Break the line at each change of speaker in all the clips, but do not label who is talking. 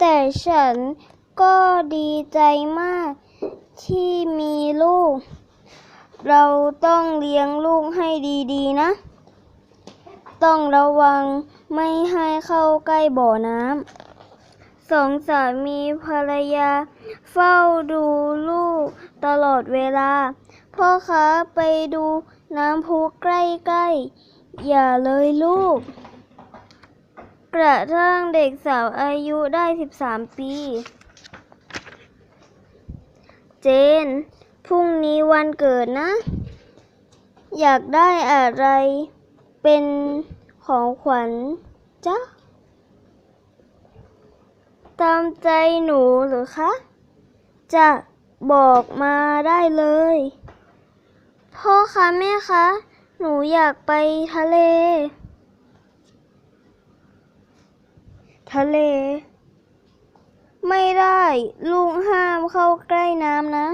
แต่ฉันก็ดีใจมาก ที่มีลูก เราต้องเลี้ยงลูกให้ดีๆนะ ต้องระวังไม่ให้เข้าใกล้บ่อน้ำสองสามีภรรยา เฝ้าดูลูกตลอดเวลา พ่อคะไปดูน้ำพุใกล้ๆ อย่าเลยลูก กระทั่งเด็กสาวอายุได้ 13 ปี เจน พรุ่งนี้วันเกิดนะ อยากได้อะไรเป็นของขวัญจ๊ะ ตามใจหนูหรือคะ จะบอกมาได้เลย พ่อคะแม่คะ หนูอยากไปทะเล ทะเล ไม่ได้ ลุงห้ามเข้าใกล้น้ำนะ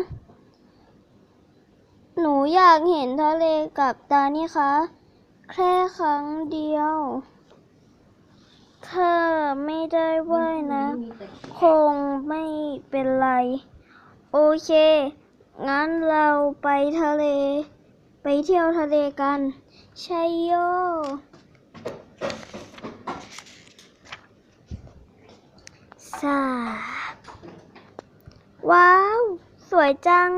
หนูอยากเห็นทะเลกับตานี่คะ แค่ครั้งเดียวถ้าไม่ได้ว่ายนะ คงไม่เป็นไร โอเค งั้นเราไปทะเล ไปเที่ยวทะเลกัน ชัยโย สาว้าว สวยจัง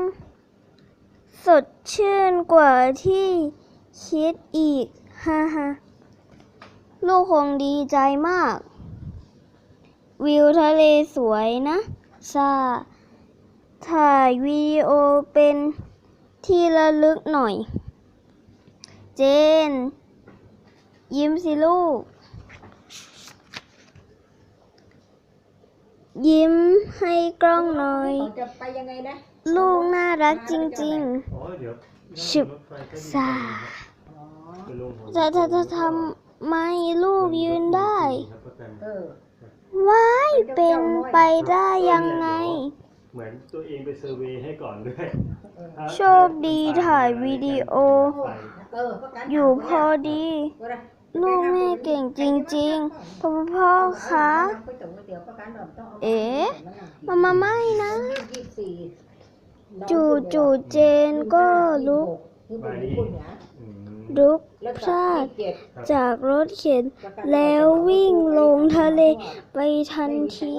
สดชื่นกว่าที่คิดอีก ฮ่าฮ่าลูกคงดีใจมาก วิวทะเลสวยนะซาถ่ายวิดีโอเป็นที่ระลึกหน่อย เจน ยิ้มสิลูก ยิ้มให้กล้องหน่อย
เขาจะไปยังไงนะ
ลูกน่ารักจริง
อ๋อเดี๋ยว
ฉึบ
รถไฟก็มี
สา
อ๋อ
ไปลงหัว
ๆจะจะจะทำไมลูกยืนได้
ครับประกัน
เออ
ว้ายเป็นไปได้ยังไง
เหมือนตัวเองไปเซอร์เวย์ให้ก่อนด้วย
โชคดีถ่ายวิดีโอ
เออประกัน
อยู่พอดี ลูกแม่เก่งจริงๆพ่อพ่อคะ เอ๊ะมามาไม่นะ จู่จู่ๆเจนก็ลุกลุกพลาดจากรถเข็นแล้ววิ่งลงทะเลไปทันที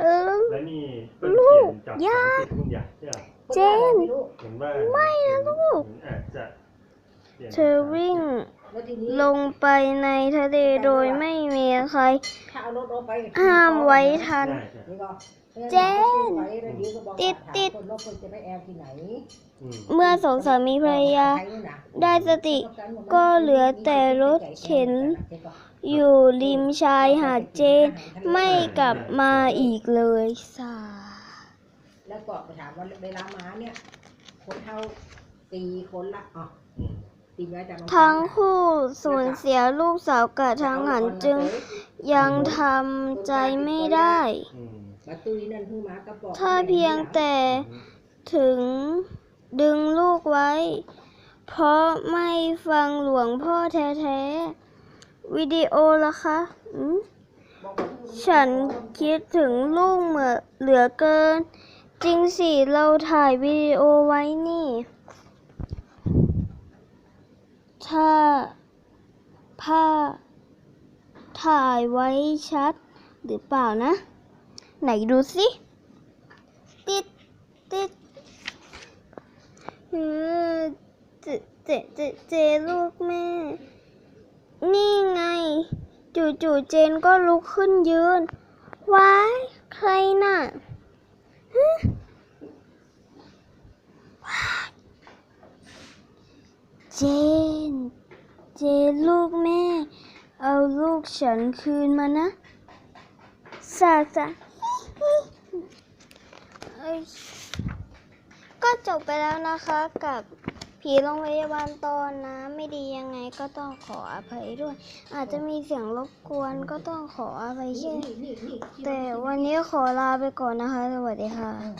เออ
ลู
ก
จาก
ย่าเจน ไม่นะลูก เธอวิ่ง ลงไปในทะเลโดยไม่มีใคร ห้ามไว้ทัน
ใช่ใช่
เจน ติดติด
อืม
เมื่อสองสามีภรรยาได้สติก็เหลือแต่รถเข็น อยู่ริมชายหาดเจน ไม่กลับมาอีกเลยสา
แล้วก็ไปถามว่าเวลามาเนี่ย คนเท่าสี่คนละอ๋อ
อืม
ตีไว้จาก
ทั้งคู่สูญเสียลูกสาวกระทังหันจึงยังทำใจไม่ได้ ถ้าเพียงแต่ถึงดึงลูกไว้ เพราะไม่ฟังหลวงพ่อแท้ๆ วิดีโอละคะอืมฉันคิดถึงลูกเหมือเหลือเกิน จริงสิเราถ่ายวิดีโอไว้นี่ ถ้าภาพถ่ายไว้ชัดหรือเปล่านะ ไหนดูสิ ติด ติดเออเจเจเจเจลูกแม่ นี่ไง จู่ๆเจนก็ลุกขึ้นยืน ว้าย ใครน่ะว้าย เจน เจนลูกแม่ เอาลูกฉันคืนมานะสาสาก็จบไปแล้วนะคะกับผีโรงพยาบาลตอนนะไม่ดียังไงก็ต้องขออภัยด้วย อาจจะมีเสียงรบกวนก็ต้องขออภัยเช่
น
แต่วันนี้ขอลาไปก่อนนะคะ สวัสดีค่ะ